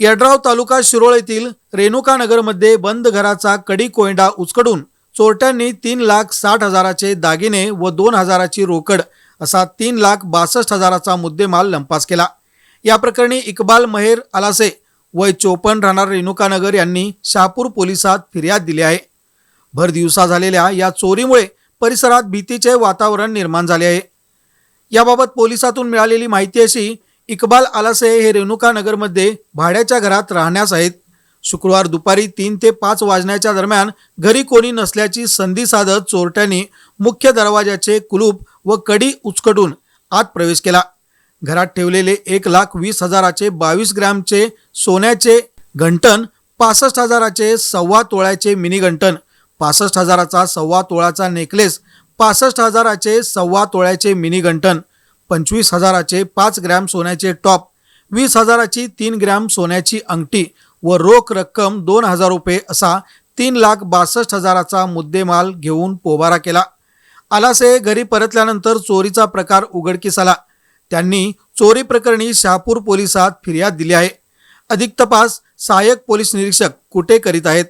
यड्राव तालुका शिरोळ येथील रेणुका नगरमध्ये बंद घराचा कडी कोयंडा उचकडून चोरट्यांनी तीन लाख साठ हजाराचे दागिने व दोन हजाराची रोकड असा तीन लाख बासष्ट हजाराचा मुद्देमाल लंपास केला. या प्रकरणी इक्बाल महेर आलासे वय चोपन्न राहणार रेणुकानगर यांनी शहापूर पोलिसात फिर्याद दिली आहे. भर दिवसा झालेल्या या चोरीमुळे परिसरात भीतीचे वातावरण निर्माण झाले आहे. याबाबत पोलिसातून मिळालेली माहिती अशी इक्बाल आलासे हे रेणुका नगरमध्ये भाड्याच्या घरात राहण्यास आहेत. शुक्रवार दुपारी तीन ते पाच वाजण्याच्या दरम्यान घरी कोणी नसल्याची संधी साधत चोरट्यांनी मुख्य दरवाजाचे कुलूप व कडी उचकटून आत प्रवेश केला. घरात ठेवलेले एक लाख वीस हजाराचे बावीस ग्रॅमचे सोन्याचे घंटन पासष्ट हजाराचे सव्वा तोळ्याचे मिनी घंटन पासष्ट हजाराचा सव्वा तोळाचा नेकलेस पासष्ट हजाराचे सव्वा तोळ्याचे मिनी घंटन पंचवीस हजाराचे पाच ग्रॅम सोन्याचे टॉप वीस हजाराची तीन ग्रॅम सोन्याची अंगठी व रोख रक्कम दोन हजार रुपये असा तीन लाख बासष्ट हजाराचा मुद्देमाल घेऊन पोबारा केला. आलासे घरी परतल्यानंतर चोरीचा प्रकार उघडकीस आला. त्यांनी चोरी प्रकरणी शहापूर पोलिसात फिर्याद दिली आहे. अधिक तपास सहाय्यक पोलीस निरीक्षक कुठे करीत आहेत?